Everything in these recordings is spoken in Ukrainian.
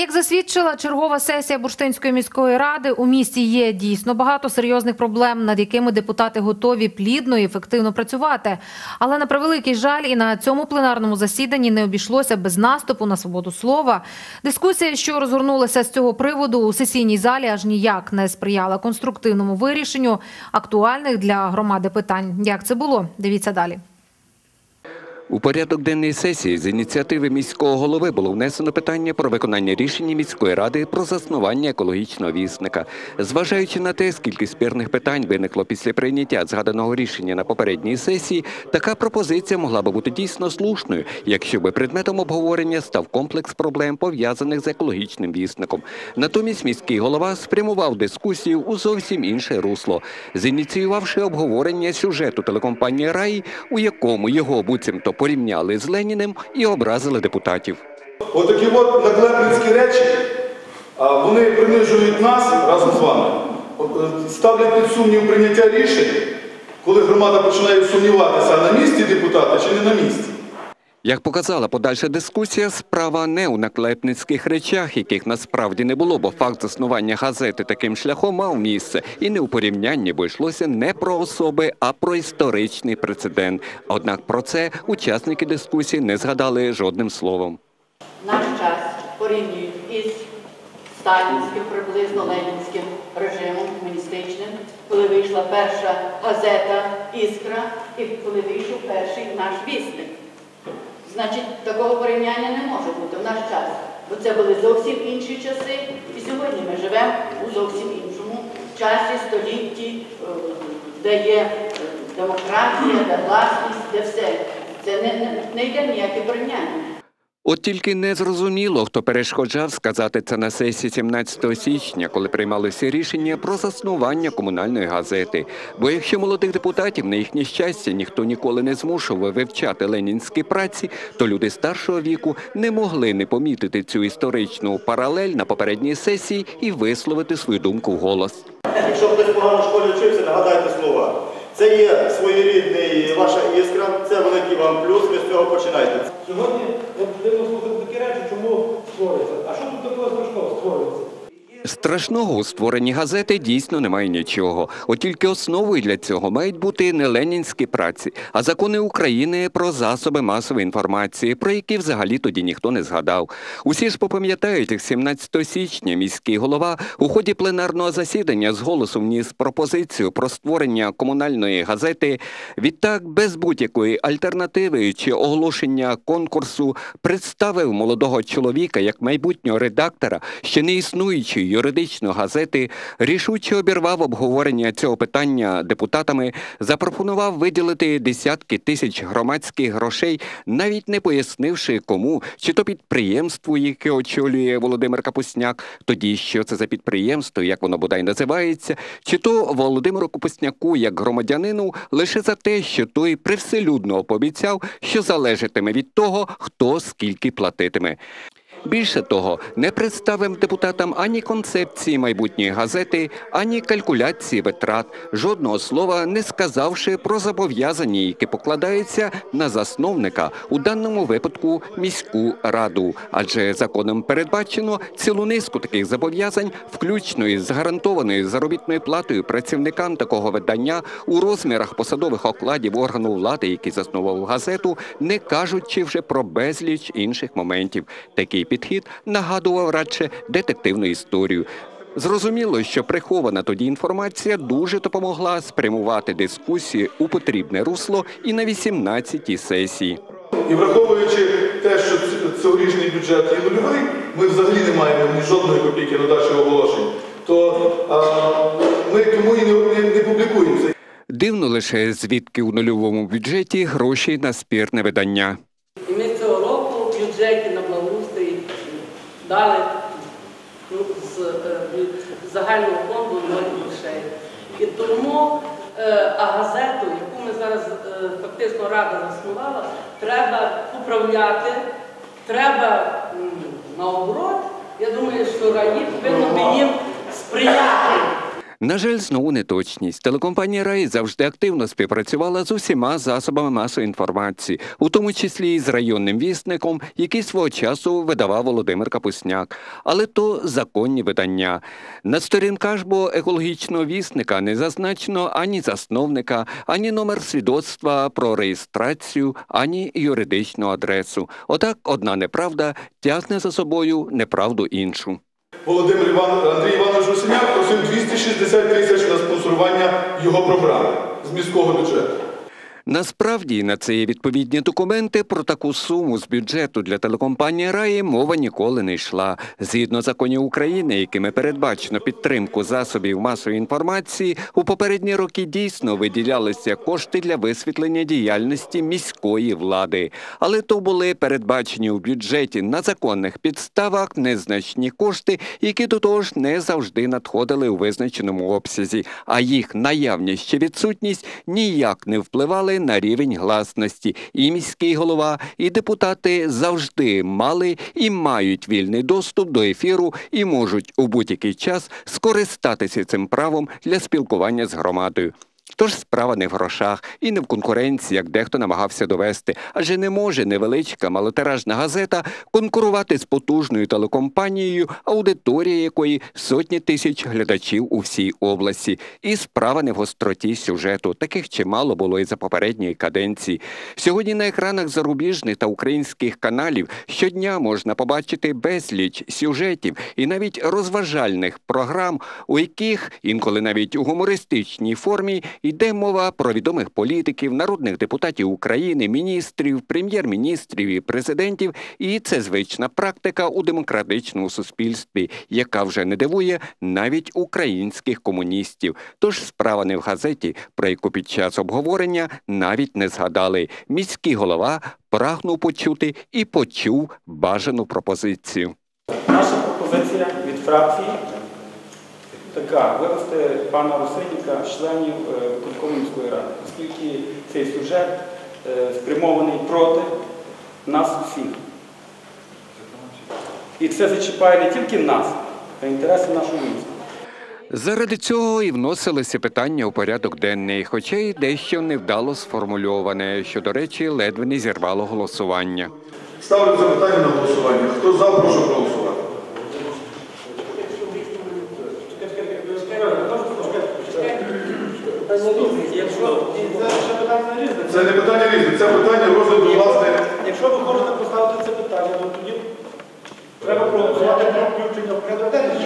Як засвідчила чергова сесія Бурштинської міської ради, у місті є дійсно багато серйозних проблем, над якими депутати готові плідно і ефективно працювати. Але на превеликий жаль, і на цьому пленарному засіданні не обійшлося без наступу на свободу слова. Дискусія, що розгорнулася з цього приводу у сесійній залі, аж ніяк не сприяла конструктивному вирішенню актуальних для громади питань. Як це було? Дивіться далі. У порядок денної сесії з ініціативи міського голови було внесено питання про виконання рішення міської ради про заснування екологічного вісника. Зважаючи на те, скільки спірних питань виникло після прийняття згаданого рішення на попередній сесії, така пропозиція могла би бути дійсно слушною, якщо би предметом обговорення став комплекс проблем пов'язаних з екологічним вісником. Натомість міський голова спрямував дискусію у зовсім інше русло, зініціювавши обговорення сюжету телекомпанії Рай, у якому його буцімто порівняли з Леніним і образили депутатів. Отакі от наклепницькі речі, вони принижують нас разом з вами, е, ставлять під сумнів прийняття рішень, коли громада починає сумніватися, на місці депутати чи не на місці. Як показала подальша дискусія, справа не у наклепницьких речах, яких насправді не було, бо факт заснування газети таким шляхом мав місце, і не у порівнянні, бо йшлося не про особи, а про історичний прецедент. Однак про це учасники дискусії не згадали жодним словом. наш час порівнюють із сталінським, приблизно ленінським режимом комуністичним, коли вийшла перша газета Іскра і коли вийшов перший наш вісник. Значить, такого порівняння не може бути в наш час, бо це були зовсім інші часи, і сьогодні ми живемо у зовсім іншому часі, столітті, е, де є е, демократія, де власність, де все. Це не, не, йде ніяке порівняння. От тільки не зрозуміло, хто перешкоджав сказати це на сесії 17 січня, коли приймалося рішення про заснування комунальної газети. Бо якщо молодих депутатів на їхнє щастя ніхто ніколи не змушував вивчати ленінські праці, то люди старшого віку не могли не помітити цю історичну паралель на попередній сесії і висловити свою думку вголос. Якщо хтось погано в школі вчився, нагадайте слова. Це є своєрідний ваша іскра, це великий вам плюс, ви з цього починайте. Сьогодні от дивно слухати такі речі, чому створюється. А що тут такого страшного створюється? Страшного у створенні газети дійсно немає нічого. От тільки основою для цього мають бути не ленінські праці, а закони України про засоби масової інформації, про які взагалі тоді ніхто не згадав. Усі ж попам'ятають, як 17 січня міський голова у ході пленарного засідання з голосу вніс пропозицію про створення комунальної газети. Відтак, без будь-якої альтернативи чи оголошення конкурсу, представив молодого чоловіка як майбутнього редактора ще не існуючої юридичної газети, рішуче обірвав обговорення цього питання депутатами, запропонував виділити десятки тисяч громадських грошей, навіть не пояснивши кому, чи то підприємству, яке очолює Володимир Капусняк, тоді що це за підприємство, як воно бодай називається, чи то Володимиру Капусняку як громадянину лише за те, що той привселюдно пообіцяв, що залежатиме від того, хто скільки платитиме. Більше того, не представив депутатам ані концепції майбутньої газети, ані калькуляції витрат, жодного слова не сказавши про зобов'язання, які покладаються на засновника, у даному випадку міську раду. Адже законом передбачено цілу низку таких зобов'язань, включно із гарантованою заробітною платою працівникам такого видання у розмірах посадових окладів органу влади, який заснував газету, не кажучи вже про безліч інших моментів. Такий підхід нагадував радше детективну історію. Зрозуміло, що прихована тоді інформація дуже допомогла спрямувати дискусії у потрібне русло і на 18-й сесії. І враховуючи те, що цьогорічний бюджет є нульовий, ми взагалі не маємо ні жодної копійки на дачі оголошень, то а, ми тому і не, не, не публікуємо це. Дивно лише звідки у нульовому бюджеті гроші на спірне видання. І ми цього року в бюджеті на дали з е, загального фонду ноль грошей. І тому е, а газету, яку ми зараз е, фактично рада заснувала, треба управляти, треба наоборот. Я думаю, що раї повинно би їм сприяти. На жаль, знову неточність. Телекомпанія Рай завжди активно співпрацювала з усіма засобами масової інформації, у тому числі і з районним вісником, який свого часу видавав Володимир Капусняк. Але то законні видання. На сторінках ж бо екологічного вісника не зазначено ані засновника, ані номер свідоцтва про реєстрацію, ані юридичну адресу. Отак одна неправда тягне за собою неправду іншу. Володимир Іван, Андрій Іванович Русиняк просив 260 тисяч на спонсорування його програми з міського бюджету. Насправді на це є відповідні документи. Про таку суму з бюджету для телекомпанії Раї мова ніколи не йшла. Згідно законів України, якими передбачено підтримку засобів масової інформації, у попередні роки дійсно виділялися кошти для висвітлення діяльності міської влади. Але то були передбачені у бюджеті на законних підставах незначні кошти, які до того ж не завжди надходили у визначеному обсязі, а їх наявність чи відсутність ніяк не впливали на рівень гласності. І міський голова, і депутати завжди мали і мають вільний доступ до ефіру і можуть у будь-який час скористатися цим правом для спілкування з громадою. Тож справа не в грошах і не в конкуренції, як дехто намагався довести, адже не може невеличка малотиражна газета конкурувати з потужною телекомпанією, аудиторія якої сотні тисяч глядачів у всій області. І справа не в гостроті сюжету. Таких чимало було і за попередньої каденції. Сьогодні на екранах зарубіжних та українських каналів щодня можна побачити безліч сюжетів і навіть розважальних програм, у яких інколи навіть у гумористичній формі йде мова про відомих політиків, народних депутатів України, міністрів, прем'єр-міністрів і президентів. І це звична практика у демократичному суспільстві, яка вже не дивує навіть українських комуністів. Тож справа не в газеті, про яку під час обговорення навіть не згадали. Міський голова прагнув почути і почув бажану пропозицію. Наша пропозиція від фракції така вивести пана Русиніка з членів е, міської ради, оскільки цей сюжет е, спрямований проти нас усіх. І це зачіпає не тільки нас, а й інтереси нашого міста. Заради цього і вносилися питання у порядок денний, хоча й дещо невдало сформульоване, що, до речі, ледве не зірвало голосування. Ставлю це питання на голосування. Хто за, прошу проголосувати. Якщо це ще питання не різне. Це не питання різне, це питання розгляду власне. Якщо ви хочете поставити це питання, то тоді треба проголосувати про включення в порядок денний.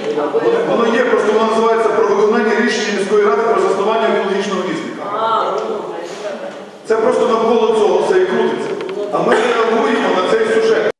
Воно, є, просто воно називається про виконання рішення міської ради про заснування екологічного різника. Це просто навколо цього все і крутиться. А ми реагуємо на цей сюжет.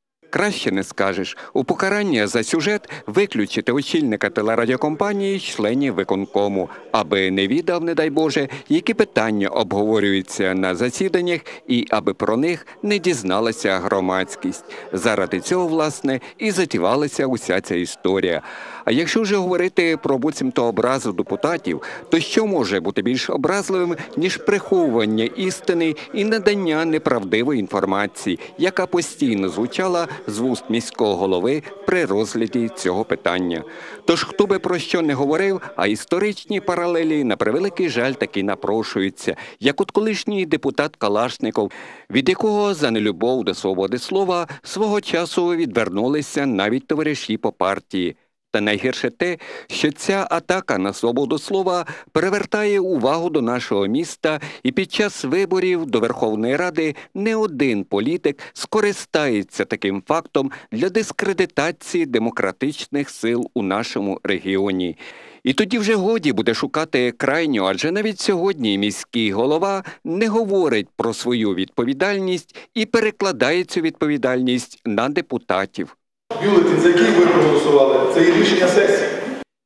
Краще не скажеш. У покарання за сюжет виключити очільника телерадіокомпанії членів виконкому, аби не віддав, не дай Боже, які питання обговорюються на засіданнях, і аби про них не дізналася громадськість. Заради цього, власне, і затівалася уся ця історія. А якщо вже говорити про буцімто образу депутатів, то що може бути більш образливим, ніж приховування істини і надання неправдивої інформації, яка постійно звучала з вуст міського голови при розгляді цього питання. Тож хто би про що не говорив, а історичні паралелі на превеликий жаль таки напрошуються, як от колишній депутат Калашников, від якого за нелюбов до свободи слова свого часу відвернулися навіть товариші по партії. Та найгірше те, що ця атака на свободу слова привертає увагу до нашого міста, і під час виборів до Верховної Ради не один політик скористається таким фактом для дискредитації демократичних сил у нашому регіоні. І тоді вже годі буде шукати крайню, адже навіть сьогодні міський голова не говорить про свою відповідальність і перекладає цю відповідальність на депутатів. Бюлетень, за який ви проголосували, це є рішення сесії.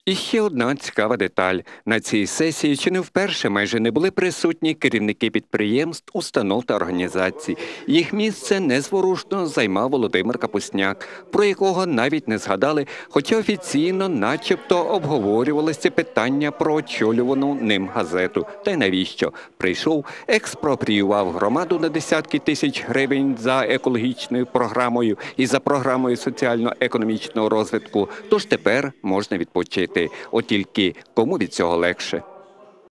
І ще одна цікава деталь. На цій сесії чи не вперше майже не були присутні керівники підприємств, установ та організацій. Їх місце незворушно займав Володимир Капусняк, про якого навіть не згадали, хоча офіційно, начебто, обговорювалося питання про очолювану ним газету. Та й навіщо? Прийшов, експропріював громаду на десятки тисяч гривень за екологічною програмою і за програмою соціально-економічного розвитку. Тож тепер можна відпочити. От тільки кому від цього легше.